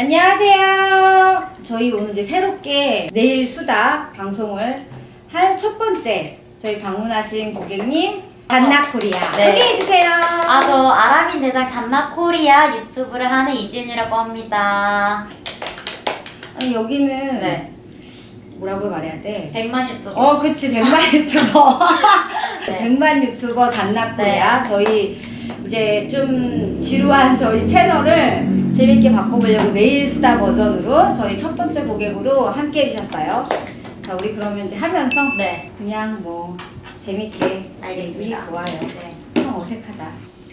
안녕하세요. 저희 오늘 이제 새롭게 내일 수다 방송을 할 첫 번째 저희 방문하신 고객님 잔나코리아 네. 소개해 주세요. 아, 저 아람인 대장 잔나 코리아 유튜브를 하는 이진이라고 합니다. 아니 여기는 네. 뭐라고 말해야 돼? 100만 유튜버. 어, 그치 백만 유튜버. 네. 백만 유튜버 잔나코리아 저희 이제 좀 지루한 저희 채널을 재밌게 바꿔보려고 내일 수다 버전으로 저희 첫 번째 고객으로 함께 해주셨어요. 자, 우리 그러면 이제 하면서 네. 그냥 뭐 재밌게 알겠습니다. 얘기 좋아요. 네. 참 어색하다.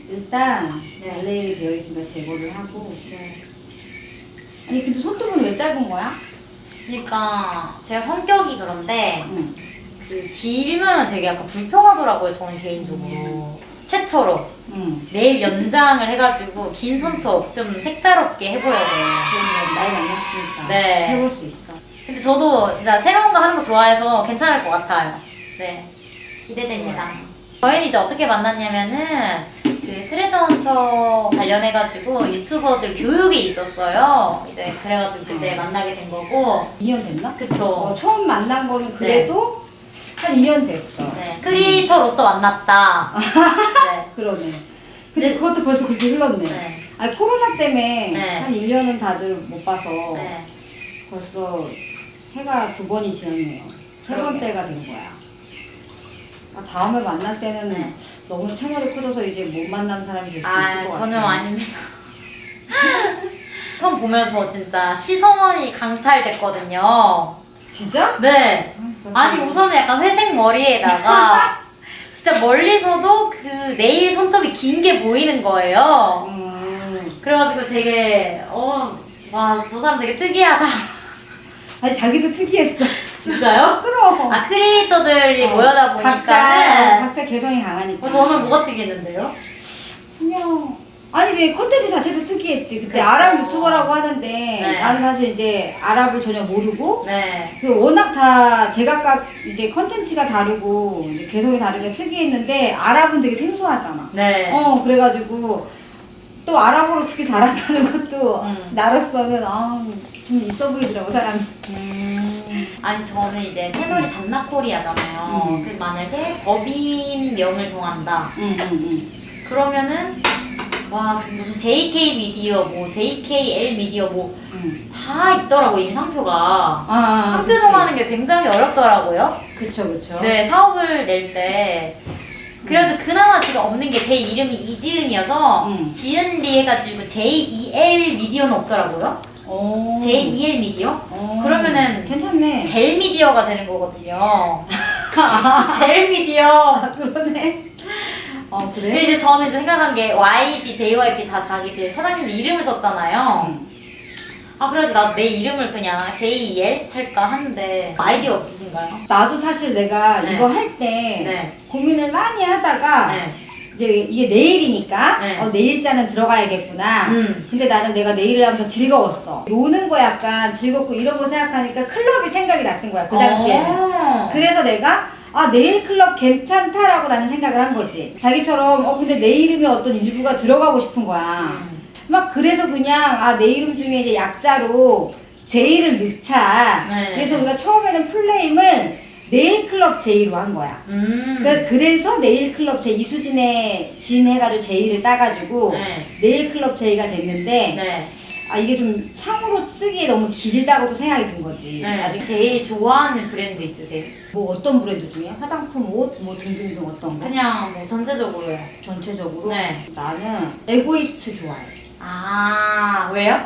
일단 네. LA 되어 있으니까 제거를 하고. 아니 근데 손톱은 왜 짧은 거야? 그러니까 제가 성격이 그런데 응. 그 길면 되게 약간 불편하더라고요. 저는 개인적으로. 최초로 응. 내일 연장을 해가지고 긴 손톱 좀 색다롭게 해보려고 해요. 그럼 나이 많았으니까 네. 해볼 수 있어. 근데 저도 진짜 새로운 거 하는 거 좋아해서 괜찮을 것 같아요. 네. 기대됩니다. 저희는 이제 어떻게 만났냐면은 그 트레저 헌터 관련해가지고 유튜버들 교육이 있었어요. 이제 그래가지고 그때 만나게 된 거고. 2년 됐나? 그쵸. 어, 처음 만난 거는 그래도 한 2년 됐어. 네. 크리에이터로서 만났다. 네. 그러네. 근데 그것도 벌써 그렇게 흘렀네. 네. 아니 코로나 때문에 네. 한 1년은 다들 못 봐서 네. 벌써 해가 두 번이 지났네요. 세 그러게. 번째가 된 거야. 아, 다음에 만날 때는 네. 너무 채널이 커져서 이제 못 만난 사람이 될 수 있을 아, 것 같아. 전혀 아닙니다. 처음 보면서 진짜 시선이 강탈됐거든요. 진짜? 네. 아니 우선은 약간 회색 머리에다가 진짜 멀리서도 그 네일 손톱이 긴 게 보이는 거예요. 음. 그래가지고 되게 어와저 사람 되게 특이하다. 아니 자기도 특이했어. 진짜요? 그럼. 아 크리에이터들이 어, 모여다 각자, 보니까는 각자 개성이 강하니까. 어, 저는 뭐가 특이했는데요? 그냥 아니 그 컨텐츠 자체도 특이했지. 그때 그쵸. 아랍 유튜버라고 하는데 네. 나는 사실 이제 아랍을 전혀 모르고 네. 그 워낙 다 제각각 이제 컨텐츠가 다르고 이제 개성이 다르게 특이했는데 아랍은 되게 생소하잖아. 네. 어 그래가지고 또 아랍어로 그렇게 잘한다는 것도 음. 나로서는 아좀 있어 보이더라고 사람이. 음, 아니 저는 이제 채널이 잔나코리아잖아요. 음. 그 만약에 법인명을 정한다. 응응응. 그러면은 와 그 무슨 JK 미디어 뭐 JKL 미디어 뭐다 있더라고 이미 상표가 아, 아 상표 정하는 게 굉장히 어렵더라고요. 그쵸 그쵸. 네 사업을 낼 때 그래가지고 그나마 지금 없는 게 제 이름이 이지은이어서 음. 지은리 해가지고 JEL 미디어는 없더라고요. 오. JEL 미디어? 어. 그러면은 괜찮네. 젤 미디어가 되는 거거든요. 젤 미디어. 아 그러네. 어 근데 그래? 이제 저는 이제 생각한 게 YG, JYP 다 자기들 사장님들 이름을 썼잖아요. 음. 아 그래서 나도 내 이름을 그냥 JEL 할까 하는데 아이디어 없으신가요? 나도 사실 내가 네. 이거 할 때 네. 고민을 많이 하다가 네. 이제 이게 내일이니까 네. 어, 내일자는 들어가야겠구나. 음. 근데 나는 내가 내일을 하면서 즐거웠어. 노는 거 약간 즐겁고 이런 거 생각하니까 클럽이 생각이 났던 거야 그 당시에는. 어. 그래서 내가 아 내일 클럽 괜찮다라고 나는 생각을 한 거지. 자기처럼 어 근데 내 이름이 어떤 일부가 들어가고 싶은 거야. 음. 막 그래서 그냥 아 내 이름 중에 이제 약자로 제이를 넣자. 네. 그래서 우리가 처음에는 플레임을 네일 클럽 제이로 한 거야. 음. 그- 그래서 네일 클럽 제 이수진의 진 해가지고 제이를 따가지고 네. 네일 클럽 제이가 됐는데 네. 아 이게 좀 창으로 쓰기에 너무 길다고도 생각이 든 거지. 네. 아직 제일 좋아하는 브랜드 있으세요? 뭐 어떤 브랜드 중에 화장품, 옷, 뭐 등등등 어떤 거? 그냥 뭐 전체적으로요. 전체적으로 네. 나는 에고이스트 좋아해. 아 왜요?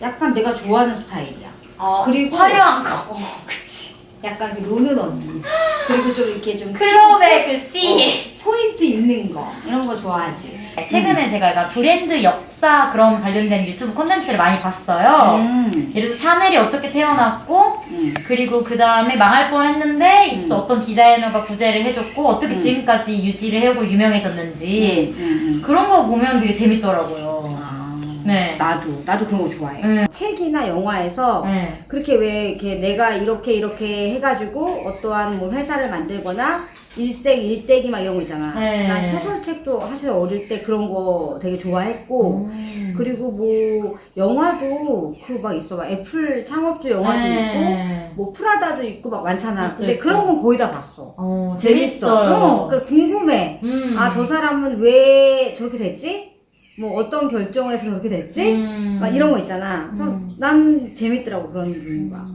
약간 내가 좋아하는 스타일이야. 어, 그리고- 화려한 거. 어, 그치. 약간 그 노는 언니. 그리고 좀 이렇게 좀 클럽의 그 어, C. 포인트 있는 거 이런 거 좋아하지. 최근에 제가 약간 브랜드 역사 그런 관련된 유튜브 콘텐츠를 많이 봤어요. 음. 예를 들어 샤넬이 어떻게 태어났고 음. 그리고 그 다음에 망할 뻔했는데 이제 또 음. 어떤 디자이너가 구제를 해줬고 어떻게 음. 지금까지 유지를 해오고 유명해졌는지 음, 음. 그런 거 보면 되게 재밌더라고요. 아. 네. 나도 나도 그런 거 좋아해. 음. 책이나 영화에서 네. 그렇게 왜 이렇게 내가 이렇게 이렇게 해가지고 어떠한 뭐 회사를 만들거나 일생 일대기 막 이런 거 있잖아. 네. 난 소설책도 사실 어릴 때 그런 거 되게 좋아했고 음. 그리고 뭐 영화도 그 막 있어 막 애플 창업주 영화도 네. 있고 뭐 프라다도 있고 막 많잖아. 있죠, 근데 있죠. 그런 건 거의 다 봤어. 어, 재밌어. 어, 그러니까 궁금해. 음. 아저 사람은 왜 저렇게 됐지? 뭐 어떤 결정을 해서 저렇게 됐지? 음. 막 이런 거 있잖아. 그래서 음. 난 재밌더라고 그런 분과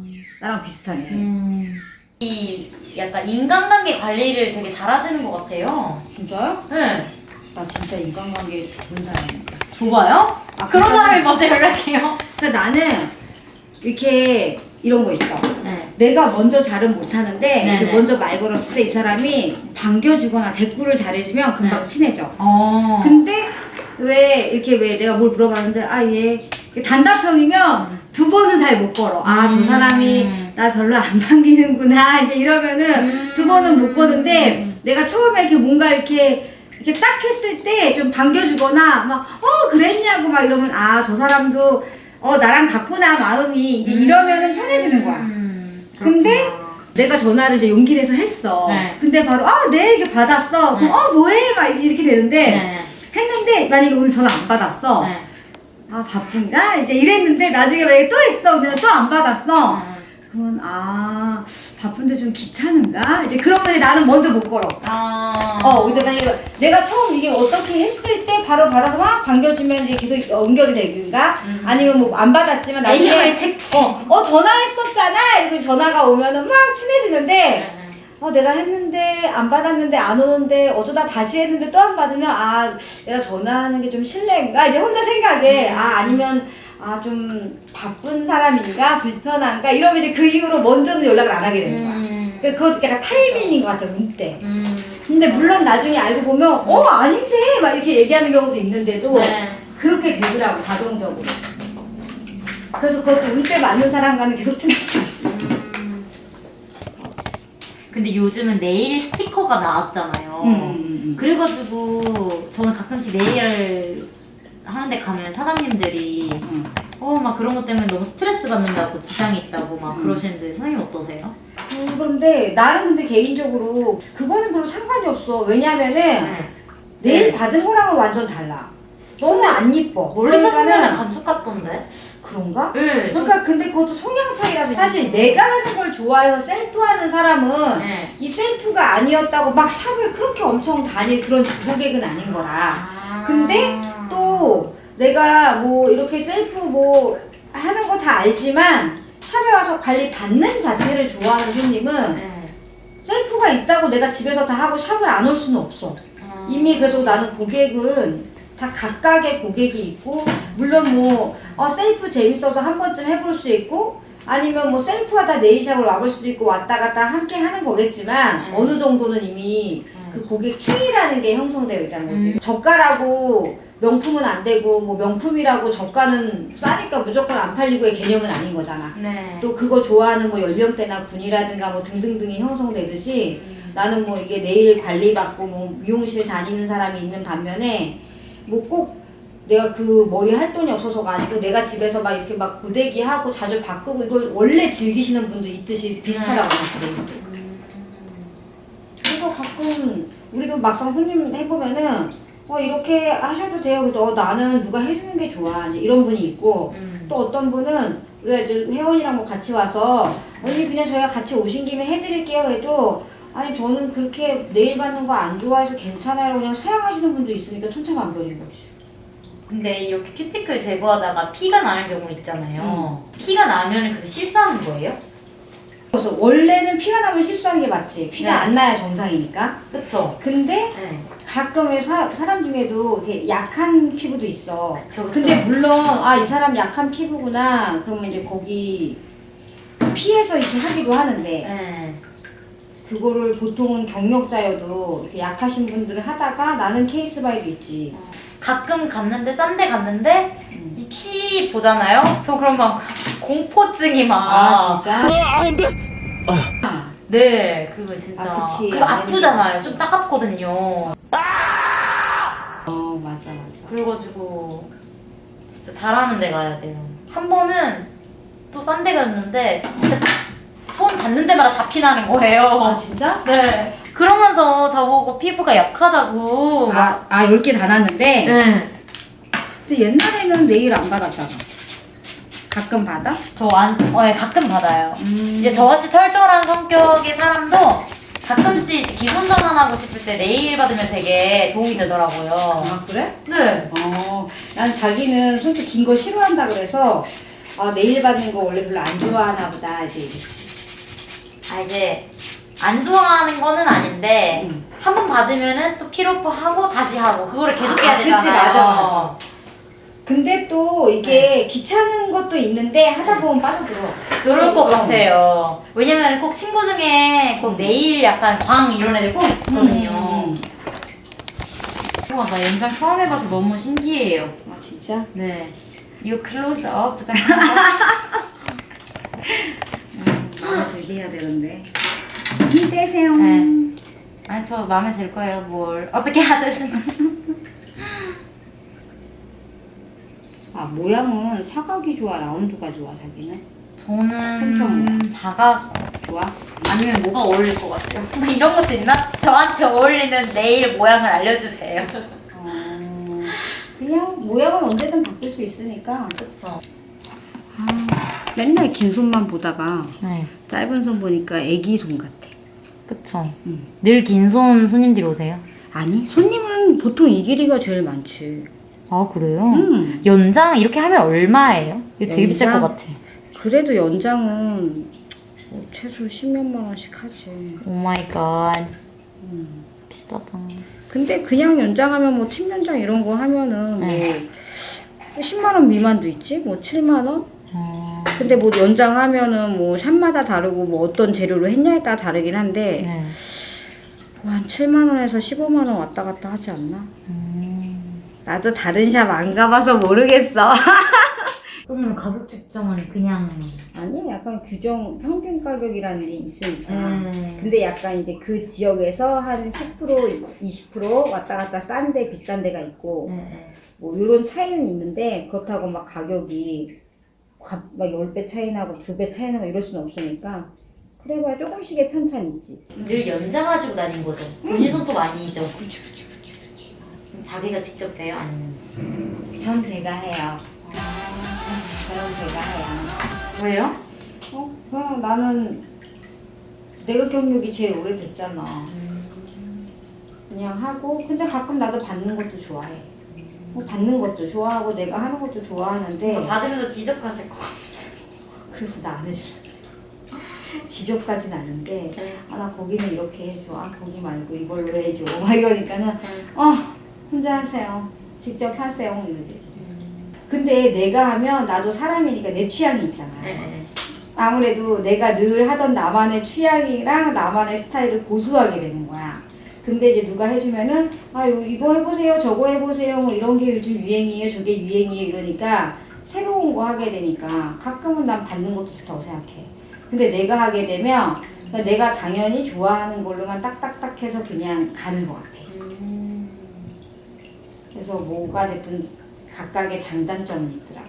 나랑 비슷하네. 음. 이 약간 인간관계 관리를 되게 잘하시는 것 같아요. 진짜요? 네. 나 진짜 인간관계 좋은 사람이야. 좁아요? 아, 그런 그러면- 사람이 먼저 연락해요. 그러니까 나는 이렇게 이런 거 있어. 네. 내가 먼저 잘은 못하는데 네네. 이렇게 먼저 말 걸었을 때 이 사람이 반겨주거나 댓글을 잘해주면 금방 네. 친해져. 어. 근데 왜 이렇게 왜 내가 뭘 물어봤는데 아 얘 단답형이면 두 번은 잘 못 걸어. 아저 음. 사람이 나 별로 안 반기는구나 이제 이러면은 음. 두 번은 못 거는데 내가 처음에 이렇게 뭔가 이렇게 이렇게 딱 했을 때 좀 반겨주거나 막 어 그랬냐고 막 이러면 아 저 사람도 어 나랑 같구나 마음이 이제 이러면은 편해지는 거야. 음. 근데 그렇구나. 내가 전화를 이제 용기 내서 했어. 네. 근데 바로 아네 이렇게 받았어. 그럼 네. 어 뭐해 막 이렇게 되는데 네. 했는데 만약에 오늘 전화 안 받았어. 네. 아 바쁜가 이제 이랬는데 나중에 만약에 또 했어. 근데 또안 받았어. 음. 그러면 아 바쁜데 좀 귀찮은가? 이제 그러면 나는 먼저 못 걸어. 아. 어, 근데 만약에 내가 처음 이게 어떻게 했을 때 바로 받아서 막 반겨주면 이제 계속 연결이 되는가? 음. 아니면 뭐 안 받았지만 나중에 특징. 어, 어 전화했었잖아. 이러고 전화가 오면은 막 친해지는데 네. 어 내가 했는데 안 받았는데 안 오는데 어쩌다 다시 했는데 또 안 받으면 아 내가 전화하는 게 좀 실례인가? 이제 혼자 생각해. 아 아니면 아 좀 바쁜 사람인가 불편한가 이러면 이제 그 이후로 먼저는 연락을 안 하게 되는 거야. 음. 그 그것도 약간 타이밍인 것 같아 문때. 음. 근데 물론 나중에 알고 보면 어 아닌데 막 이렇게 얘기하는 경우도 있는데도 네. 그렇게 되더라고 자동적으로. 그래서 그것도 운때 맞는 사람과는 계속 친할 수 있어. 음. 근데 요즘은 네일 스티커가 나왔잖아요. 음. 그래가지고 저는 가끔씩 네일 하는데 가면 사장님들이 음. 어 막 그런 것 때문에 너무 스트레스 받는다고 지장이 있다고 막 음. 그러시는데 선생님 어떠세요? 그런데 나는 근데 개인적으로 그거는 별로 상관이 없어. 왜냐면은 네. 내일 받은 거랑은 완전 달라. 너무 안 이뻐. 원래 선생님은 그러니까는 감쪽 같던데? 그런가? 네. 저- 그러니까 근데 그것도 성향 차이라서 사실 내가 하는 걸 좋아해서 셀프 하는 사람은 네. 이 셀프가 아니었다고 막 샵을 그렇게 엄청 다닐 그런 주고객은 아닌 거라. 아. 근데 또 내가 뭐 이렇게 셀프 뭐 하는 거 다 알지만 샵에 와서 관리 받는 자체를 좋아하는 손님은 네. 셀프가 있다고 내가 집에서 다 하고 샵을 안 올 수는 없어. 아. 이미 그래서 나는 고객은 다 각각의 고객이 있고 물론 뭐 어, 셀프 재밌어서 한 번쯤 해볼 수 있고 아니면 뭐 셀프하다 네일샵을 와볼 수도 있고 왔다 갔다 함께 하는 거겠지만 음. 어느 정도는 이미 음. 그 고객 층이라는 게 형성되어 있다는 거지. 음. 저가라고 명품은 안 되고 뭐 명품이라고 저가는 싸니까 무조건 안 팔리고의 개념은 아닌 거잖아. 네. 또 그거 좋아하는 뭐 연령대나 군이라든가 뭐 등등등이 형성되듯이 음. 나는 뭐 이게 내일 관리받고 뭐 미용실 다니는 사람이 있는 반면에 뭐 꼭 내가 그 머리 할 돈이 없어서가 아니고 내가 집에서 막 이렇게 막 고데기 하고 자주 바꾸고 이걸 원래 즐기시는 분도 있듯이 비슷하다고 생각해. 음. 가끔 우리도 막상 손님 해보면은 어 이렇게 하셔도 돼요. 그래도 어, 나는 누가 해주는 게 좋아. 이제 이런 분이 있고 음. 또 어떤 분은 우리가 이제 회원이랑 뭐 같이 와서 언니 그냥 저희가 같이 오신 김에 해드릴게요 해도 아니 저는 그렇게 네일 받는 거 안 좋아해서 괜찮아요 그냥 사양하시는 분도 있으니까 천차만별인 거지 근데 이렇게 큐티클 제거하다가 피가 나는 경우 있잖아요. 피가 나면은 그게 실수하는 거예요? 그래서 원래는 피가 나면 실수하는 게 맞지 피가 네. 안 나야 정상이니까 그쵸? 근데 네. 가끔의 사, 사람 중에도 이렇게 약한 피부도 있어 그쵸, 그쵸. 근데 물론 아 이 사람 약한 피부구나 그러면 이제 거기 피해서 이렇게 하기도 하는데 네. 그거를 보통은 경력자여도 이렇게 약하신 분들을 하다가 나는 케이스 바이도 있지. 가끔 갔는데 싼 데 갔는데 음. 이피 보잖아요? 저 그럼 막 공포증이 막 아 진짜? 아, 네 그거 진짜 아, 그치. 그거 안 아프잖아요 좀 따갑거든요 어 맞아 맞아. 그래가지고 진짜 잘하는 데 가야 돼요 한 번은 또 싼 데 갔는데 진짜 손 닿는 데마다 다 피나는 거예요 아 진짜? 네 그러면서 저보고 피부가 약하다고. 막. 아, 아 10개 다 났는데 네. 근데 옛날에는 네일 안 받았잖아 가끔 받아? 저 안, 어, 네, 가끔 받아요. 음. 이제 저같이 털털한 성격의 사람도 가끔씩 이제 기분 전환하고 싶을 때 네일 받으면 되게 도움이 되더라고요. 아 그래? 네. 어, 난 자기는 손톱 긴 거 싫어한다 그래서 아, 네일 받는 거 원래 별로 안 좋아하나 보다 이제 이랬지. 아 이제 안 좋아하는 거는 아닌데 음. 한 번 받으면은 또 피로프 하고 다시 하고 그거를 계속 아, 해야 되잖아요. 그치, 맞아, 맞아. 근데 또 이게 귀찮은 것도 있는데 하다 보면 빠져들어. 그럴 것 음. 같아요. 왜냐면 꼭 친구 중에 꼭 네일 약간 광 이런 애들 꼭 있거든요. 음. 우와 나 연장 처음 해봐서 너무 신기해요. 아 진짜? 네. 이거 클로즈업 부탁드립니다. 마음에 들게 해야 되는데. 힘내세요. 네. 아니 저 마음에 들 거예요. 뭘 어떻게 하듯이. 아 모양은 사각이 좋아, 라운드가 좋아 자기는? 저는 손톱 사각 좋아? 아니면 뭐가 어울릴 것 같아요? 뭐 이런 것도 있나? 저한테 어울리는 네일 모양을 알려주세요. 어, 그냥 모양은 언제든 바꿀 수 있으니까. 그쵸. 맨날 긴 손만 보다가 네. 짧은 손 보니까 애기 손 같아. 그쵸. 응. 늘긴 손 손님들이 오세요? 아니 손님은 보통 이 길이가 제일 많지. 아 그래요? 음. 연장 이렇게 하면 얼마예요? 이거 되게 비쌀 연장? 것 같아. 그래도 연장은 뭐 최소 10몇만 원씩 하지. 오 마이 갓. 음. 비싸다. 근데 그냥 연장하면 뭐 팀 연장 이런 거 하면은 네. 뭐 10만 원 미만도 있지. 뭐 7만 원? 어... 근데 뭐 연장하면은 뭐 샵마다 다르고 뭐 어떤 재료로 했냐에 따라 다르긴 한데 네. 뭐한 7만 원에서 15만 원 왔다 갔다 하지 않나? 음... 나도 다른 샵 안 가봐서 모르겠어. 그러면 가격 측정은 그냥. 아니 약간 규정 평균 가격이라는 게 있으니까. 음. 근데 약간 이제 그 지역에서 한 10% 20% 왔다 갔다 싼데 비싼 데가 있고 네. 뭐 이런 차이는 있는데 그렇다고 막 가격이 가- 막 10배 차이 나고 2배 차이 나고 이럴 수는 없으니까 그래봐야 조금씩의 편차는 있지. 늘 연장하시고 다닌 거죠? 본인 손톱 아니죠? 그렇죠, 그렇죠, 그럼 자기가 직접 해요? 아니면? 전 제가 해요. 저는 제가 해요. 왜요? 어? 그냥 나는 내가 경력이 제일 오래됐잖아. 그냥 하고 근데 가끔 나도 받는 것도 좋아해. 뭐 받는 것도 좋아하고 내가 하는 것도 좋아하는데 받으면서 지적하실 것 같아요. 그래서 나 안 해줘. 지적까지는 않는데 아 나 거기는 이렇게 해줘. 아 거기 말고 이걸로 해줘. 막 이러니까는 어 혼자 하세요. 직접 하세요. 이러지. 근데 내가 하면 나도 사람이니까 내 취향이 있잖아. 네. 아무래도 내가 늘 하던 나만의 취향이랑 나만의 스타일을 고수하게 되는 거야. 근데 이제 누가 해주면은 아 요- 이거 해보세요, 저거 해보세요, 뭐 이런 게 요즘 유행이에요, 저게 유행이에요 이러니까 새로운 거 하게 되니까 가끔은 난 받는 것도 좋다고 생각해. 근데 내가 하게 되면 내가 당연히 좋아하는 걸로만 딱딱딱 해서 그냥 가는 것 같아. 그래서 뭐가 됐든 각각의 장단점이 있더라고.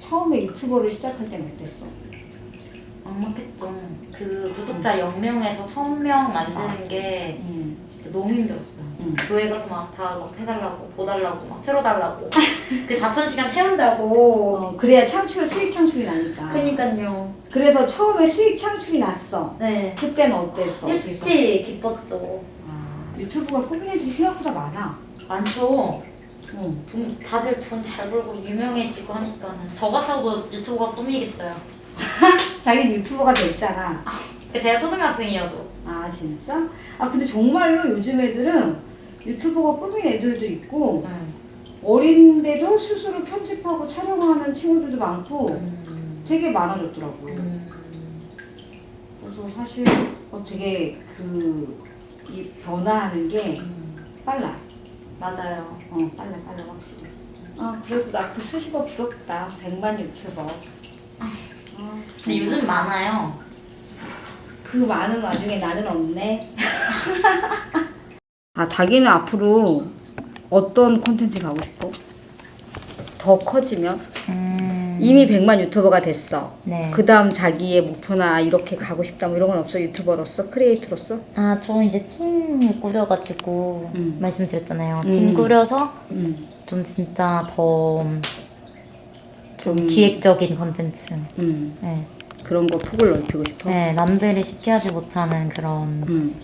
처음에 유튜버를 시작할 때는 어땠어? 안 맞겠죠. 그 구독자 0명에서 1000명 만드는 게 음. 진짜 너무 힘들었어요. 음. 교회 가서 막 다 막 해달라고, 보달라고, 막 틀어달라고. 그 4,000시간 채운다고. 어, 그래야 창출, 수익 창출이 나니까. 그러니까요. 그래서 처음에 수익 창출이 났어. 네. 그때는 어땠어? 어땠어? 일치 기뻤죠. 아, 유튜브가 꾸민 애들이 생각보다 많아. 많죠. 응. 돈, 다들 돈 잘 벌고 유명해지고 하니까는 저 같아도 유튜브가 꿈이겠어요. 자기 유튜버가 됐잖아. 그 제가 초등학생이어도. 아 진짜? 아 근데 정말로 요즘 애들은 유튜버가 꾸민 애들도 있고 어린데도 스스로 편집하고 촬영하는 친구들도 많고 음. 되게 많아졌더라고. 음. 그래서 사실 어, 되게 그 이 변화하는 게 음. 빨라. 맞아요. 어 빨라 빨라 확실히. 아 그래도 나 그 수식어 부럽다. 백만 유튜버. 아, 근데 요즘 많아요. 그 많은 와중에 나는 없네. 아 자기는 앞으로 어떤 콘텐츠 가고 싶어? 더 커지면? 음. 이미 100만 유튜버가 됐어. 네. 그 다음 자기의 목표나 이렇게 가고 싶다 뭐 이런 건 없어? 유튜버로서? 크리에이터로서? 아, 저 이제 팀 꾸려가지고 음. 말씀드렸잖아요. 음. 팀 꾸려서 음. 좀 진짜 더 좀 좀- 기획적인 컨텐츠. 음. 네. 그런 거 폭을 넓히고 싶어? 네, 남들이 쉽게 하지 못하는 그런 음.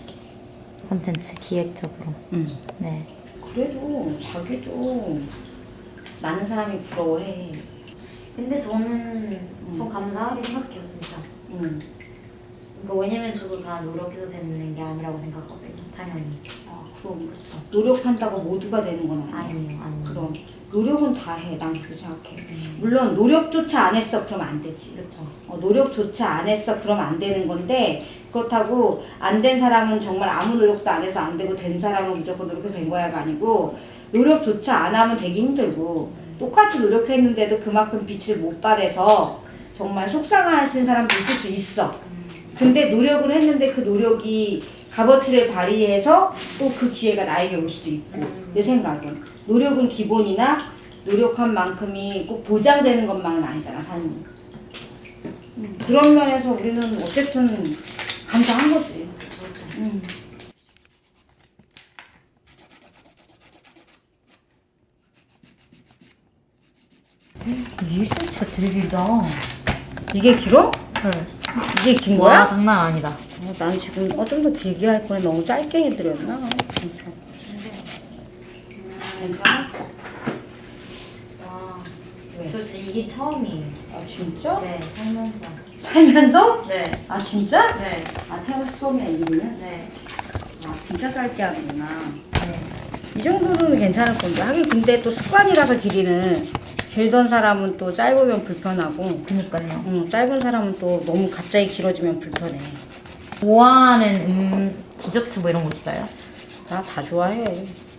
컨텐츠 기획적으로. 음. 네. 그래도 자기도 많은 사람이 부러워해. 근데 저는 저 감사하게 생각해요, 진짜. 음. 그러니까 왜냐면 저도 다 노력해서 되는 게 아니라고 생각하거든요, 당연히. 아, 그럼 그렇죠. 노력한다고 모두가 되는 건 아니야. 아니에요, 아니에요. 그럼 노력은 다 해. 난 그렇게 생각해. 물론 노력조차 안 했어. 그럼 안 되지. 그렇죠. 어, 노력조차 안 했어. 그럼 안 되는 건데 그렇다고 안 된 사람은 정말 아무 노력도 안 해서 안 되고 된 사람은 무조건 노력해서 된 거야가 아니고 노력조차 안 하면 되게 힘들고 똑같이 노력했는데도 그만큼 빛을 못 발해서 정말 속상하신 사람도 있을 수 있어. 근데 노력을 했는데 그 노력이 값어치를 발휘해서 또 그 기회가 나에게 올 수도 있고 내 생각은 노력은 기본이나 노력한 만큼이 꼭 보장되는 것만은 아니잖아 삶이 음, 그런 면에서 우리는 어쨌든 감사한 거지 음. 이 1cm가 되게 길다. 이게 길어? 네. 이게 긴 와, 거야? 장난 아니다. 어, 난 지금 어, 좀 더 길게 할 거야 너무 짧게 해드렸나? 괜찮아 괜찮아? 와. 왜? 저 진짜 이게 처음이에요. 아 진짜? 네, 살면서. 살면서? 네. 아 진짜? 네. 아 태어나서 처음이야 이기는? 네. 아 진짜 짧게 하는구나 네. 이 정도는 괜찮을 건데 하긴 근데 또 습관이라서 길이는 길던 사람은 또 짧으면 불편하고 그니까요. 응, 짧은 사람은 또 너무 갑자기 길어지면 불편해 좋아하는 음, 디저트 뭐 이런 거 있어요? 나 다 좋아해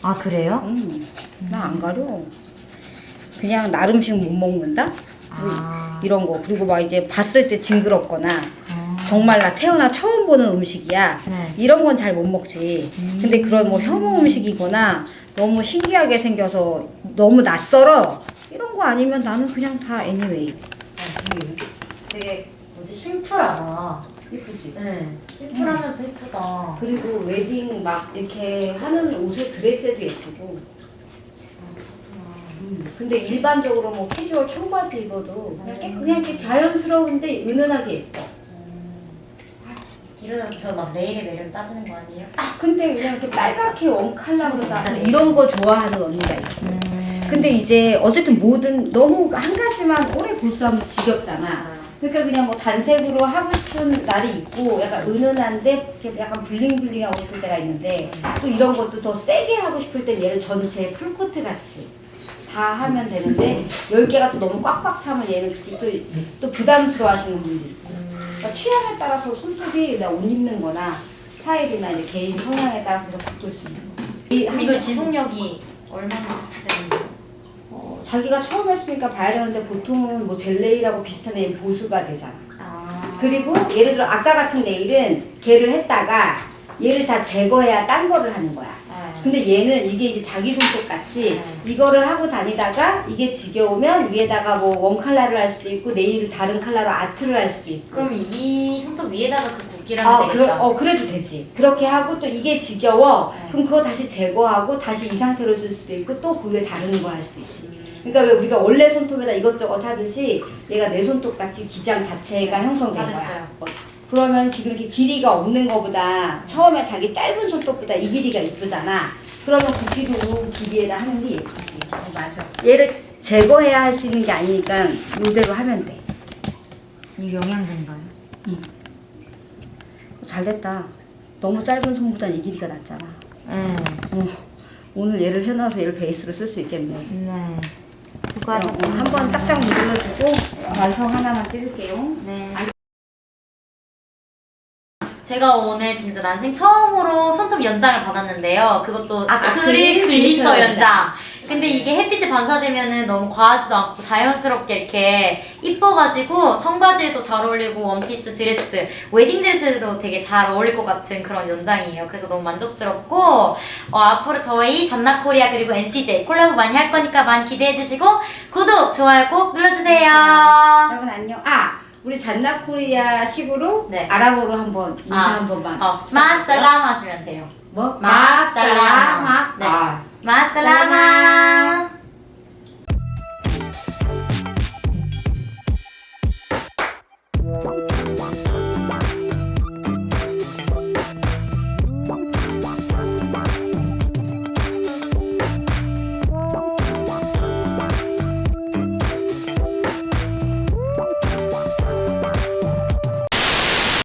아, 그래요? 응, 나안 가려 그냥 날 음식 못 먹는다? 아. 이런 거 그리고 막 이제 봤을 때 징그럽거나 아. 정말 나 태어나 처음 보는 음식이야. 네. 이런 건 잘 못 먹지. 근데 그런 뭐 혐오 음식이거나 너무 신기하게 생겨서 너무 낯설어. 이런 거 아니면 나는 그냥 다 anyway. 되게 뭐지 심플하다. 예쁘지? 네. 심플하면서 예쁘다. 그리고 웨딩 막 이렇게 하는 옷의 드레스도 예쁘고. 음, 근데 일반적으로 뭐 캐주얼 청바지 입어도 그냥, 깨- 그냥 이렇게 자연스러운데 은은하게 예뻐. 이러다 저막 내일의 매력 따지는 거 아니에요? 아, 근데 그냥 이렇게 빨갛게 원 컬러로다 이런 거 좋아하는 언니가 있어. 음. 근데 이제 어쨌든 모든 너무 한 가지만 오래 고수하면 지겹잖아. 그러니까 그냥 뭐 단색으로 하고 싶은 날이 있고 약간 은은한데 이렇게 약간 블링블링하고 싶을 때가 있는데 또 이런 것도 더 세게 하고 싶을 땐 얘를 전체 풀코트 같이 다 하면 되는데 10개가 또 너무 꽉꽉 차면 얘는 그게 또, 또 부담스러워 하시는 분도 있고 그러니까 취향에 따라서 손톱이 내가 옷 입는 거나 스타일이나 이제 개인 성향에 따라서 좀 바꿀 수 있는 거. 이 이거 지속력이 얼마나 되는 어, 자기가 처음 했으니까 봐야 되는데 보통은 뭐 젤레이라고 비슷한 애는 보수가 되잖아. 아. 그리고 예를 들어 아까 같은 네일은 걔를 했다가 얘를 다 제거해야 딴 거를 하는 거야. 네. 근데 얘는 이게 이제 자기 손톱 같이 네. 이거를 하고 다니다가 이게 지겨우면 위에다가 뭐 원 컬러를 할 수도 있고 네일을 다른 컬러로 아트를 할 수도 있고. 그럼 이 손톱 위에다가 그 굵기를 아, 하면 그래, 되겠다. 어, 그래도 되지. 그렇게 하고 또 이게 지겨워. 네. 그럼 그거 다시 제거하고 다시 이 상태로 쓸 수도 있고 또 그게 다른 걸 할 수도 있지. 그러니까 왜 우리가 원래 손톱에다 이것저것 하듯이 얘가 내 손톱 같이 기장 자체가 형성된 다 거야. 어, 그러면 지금 이렇게 길이가 없는 거보다 처음에 자기 짧은 손톱보다 이 길이가 이쁘잖아. 그러면 요 길이에다 하는 게 예쁘지. 어, 맞아. 얘를 제거해야 할 수 있는 게 아니니까 이대로 하면 돼. 이게 영양제인가요? 잘 됐다. 너무 짧은 손보다 이 길이가 낫잖아. 네. 어, 오늘 얘를 해놔서 얘를 베이스로 쓸 수 있겠네. 네. 어, 수고하셨습니다. 한번 짝짝 눌러주고 완성 하나만 찍을게요. 네. 제가 오늘 진짜 난생 처음으로 손톱 연장을 받았는데요. 그것도 아크릴 아크릴 글리터 글리터 연장. 근데 이게 햇빛이 반사되면은 너무 과하지도 않고 자연스럽게 이렇게 이뻐가지고 청바지에도 잘 어울리고 원피스 드레스, 웨딩 드레스도 되게 잘 어울릴 것 같은 그런 연장이에요. 그래서 너무 만족스럽고 어, 앞으로 저희 잔나코리아 그리고 NCJ 콜라보 많이 할 거니까 많이 기대해 주시고 구독, 좋아요 꼭 눌러주세요. 여러분 안녕. 아 우리 잔나 코리아 식으로 네. 아랍어로 한번 인사 아, 한 번만. 어, 마살람 하시면 돼요. 뭐? 마살라마. 네. 아, 마살라마.